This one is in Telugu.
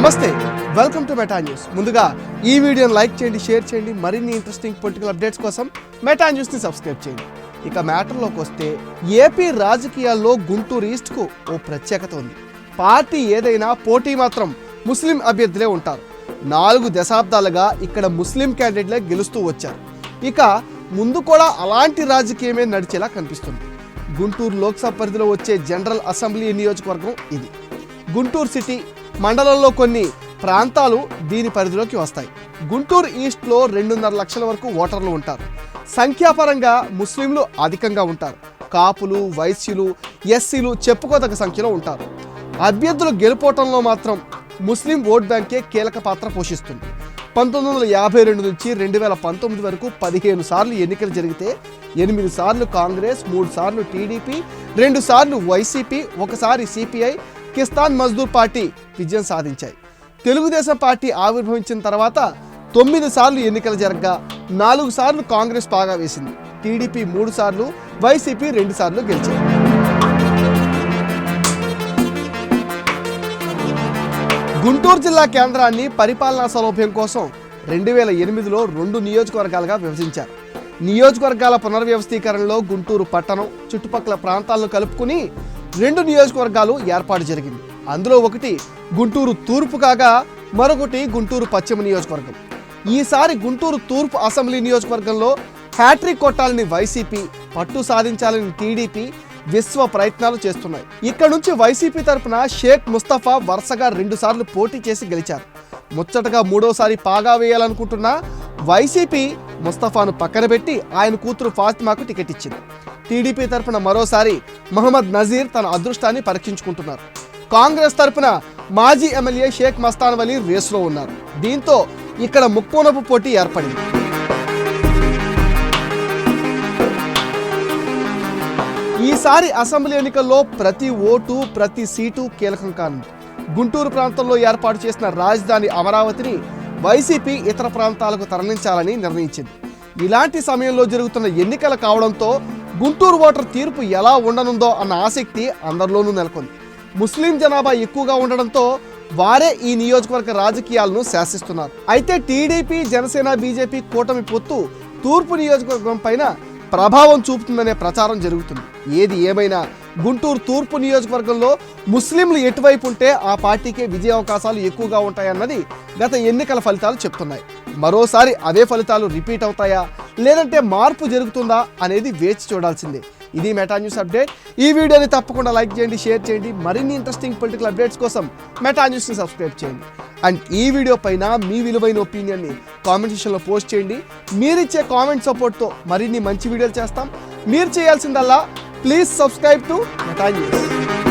నమస్తే వెల్కమ్ టు మెటా న్యూస్ ముందుగా ఈ వీడియోని లైక్ చేయండి షేర్ చేయండి మరిన్ని ఇంట్రెస్టింగ్ పొలిటికల్ అప్డేట్స్ కోసం మెటా న్యూస్ని సబ్స్క్రైబ్ చేయండి. ఇక మ్యాటర్లోకి వస్తే ఏపీ రాజకీయాల్లో గుంటూరు ఈస్ట్కు ఓ ప్రత్యేకత ఉంది. పార్టీ ఏదైనా పోటీ మాత్రం ముస్లిం అభ్యర్థులే ఉంటారు. నాలుగు దశాబ్దాలుగా ఇక్కడ ముస్లిం క్యాండిడేట్లే గెలుస్తూ వచ్చారు. ఇక ముందు కూడా అలాంటి రాజకీయమే నడిచేలా కనిపిస్తుంది. గుంటూరు లోక్సభ పరిధిలో వచ్చే జనరల్ అసెంబ్లీ నియోజకవర్గం ఇది. గుంటూరు సిటీ మండలంలో కొన్ని ప్రాంతాలు దీని పరిధిలోకి వస్తాయి. గుంటూరు ఈస్ట్లో రెండున్నర లక్షల వరకు ఓటర్లు ఉంటారు. సంఖ్యాపరంగా ముస్లింలు అధికంగా ఉంటారు. కాపులు వైశ్యులు ఎస్సీలు చెప్పుకోదగ్గ సంఖ్యలో ఉంటారు. అభ్యర్థులు గెలుపోవటంలో మాత్రం ముస్లిం ఓట్ బ్యాంకే కీలక పాత్ర పోషిస్తుంది. పంతొమ్మిది వందల యాభై రెండు నుంచి రెండు వేల పంతొమ్మిది వరకు పదిహేను సార్లు ఎన్నికలు జరిగితే ఎనిమిది సార్లు కాంగ్రెస్ మూడు సార్లు టీడీపీ రెండు సార్లు వైసీపీ ఒకసారి సిపిఐ కిస్తాన్ మజ్దూర్ పార్టీ విజయం సాధించాయి. తెలుగుదేశం పార్టీ ఆవిర్భవించిన తర్వాత తొమ్మిది సార్లు ఎన్నికలు జరగగా నాలుగు సార్లు కాంగ్రెస్ బాగా వేసింది. టీడీపీ మూడు సార్లు వైసీపీ రెండు సార్లు గెలిచాయి. గుంటూరు జిల్లా కేంద్రాన్ని పరిపాలనా సౌలభ్యం కోసం రెండు వేల ఎనిమిదిలో రెండు నియోజకవర్గాలుగా విభజించారు. నియోజకవర్గాల పునర్వ్యవస్థీకరణలో గుంటూరు పట్టణం చుట్టుపక్కల ప్రాంతాలను కలుపుకుని రెండు నియోజకవర్గాలు ఏర్పాటు జరిగింది. అందులో ఒకటి గుంటూరు తూర్పు కాగా మరొకటి గుంటూరు పశ్చిమ నియోజకవర్గం. ఈసారి గుంటూరు తూర్పు అసెంబ్లీ నియోజకవర్గంలో హ్యాట్రిక్ కొట్టాలని వైసీపీ పట్టు సాధించాలని టీడీపీ విశ్వ ప్రయత్నాలు చేస్తున్నాయి. ఇక్కడ నుంచి వైసీపీ తరపున షేక్ ముస్తఫా వరుసగా రెండుసార్లు పోటీ చేసి గెలిచారు. ముచ్చటగా మూడోసారి పాగా వేయాలనుకుంటున్న వైసీపీ ముస్తఫాను పక్కన పెట్టి ఆయన కూతురు ఫాతిమాకు టికెట్ ఇచ్చింది. టీడీపీ తరపున మరోసారి మహమ్మద్ నజీర్ తన అదృష్టాన్ని పరీక్షించుకుంటున్నారు. కాంగ్రెస్ తరపున మాజీ ఎమ్మెల్యే షేక్ మస్తాన్ వలీ రేసులో ఉన్నారు. దీంతో ఇక్కడ ముక్కోనపు పోటీ ఏర్పడింది. ఈసారి అసెంబ్లీ ఎన్నికల్లో ప్రతి ఓటు ప్రతి సీటు కీలకం కానుంది. గుంటూరు ప్రాంతంలో ఏర్పాటు చేసిన రాజధాని అమరావతిని వైసీపీ ఇతర ప్రాంతాలకు తరలించాలని నిర్ణయించింది. ఇలాంటి సమయంలో జరుగుతున్న ఎన్నికలు కావడంతో గుంటూరు ఓటర్ తీర్పు ఎలా ఉండనుందో అన్న ఆసక్తి అందరిలోనూ నెలకొంది. ముస్లిం జనాభా ఎక్కువగా ఉండడంతో వారే ఈ నియోజకవర్గ రాజకీయాలను శాసిస్తున్నారు. అయితే టీడీపీ జనసేన బీజేపీ కూటమి పొత్తు తూర్పు నియోజకవర్గం పైన ప్రభావం చూపుతుందనే ప్రచారం జరుగుతుంది. ఏది ఏమైనా గుంటూరు తూర్పు నియోజకవర్గంలో ముస్లింలు ఎటువైపు ఉంటే ఆ పార్టీకే విజయ అవకాశాలు ఎక్కువగా ఉంటాయన్నది గత ఎన్నికల ఫలితాలు చెప్తున్నాయి. మరోసారి అదే ఫలితాలు రిపీట్ అవుతాయా? లేదంటే మార్పు జరుగుతుందా అనేది వేచి చూడాల్సిందే. ఇది మెటా న్యూస్ అప్డేట్. ఈ వీడియోని తప్పకుండా లైక్ చేయండి షేర్ చేయండి. మరిన్ని ఇంట్రెస్టింగ్ పొలిటికల్ అప్డేట్స్ కోసం మెటా న్యూస్ని సబ్స్క్రైబ్ చేయండి. అండ్ ఈ వీడియో పైన మీ విలువైన ఒపీనియన్ని కామెంట్ సెక్షన్లో పోస్ట్ చేయండి. మీరిచ్చే కామెంట్ సపోర్ట్తో మరిన్ని మంచి వీడియోలు చేస్తాం. మీరు చేయాల్సిందల్లా please subscribe to Meta news.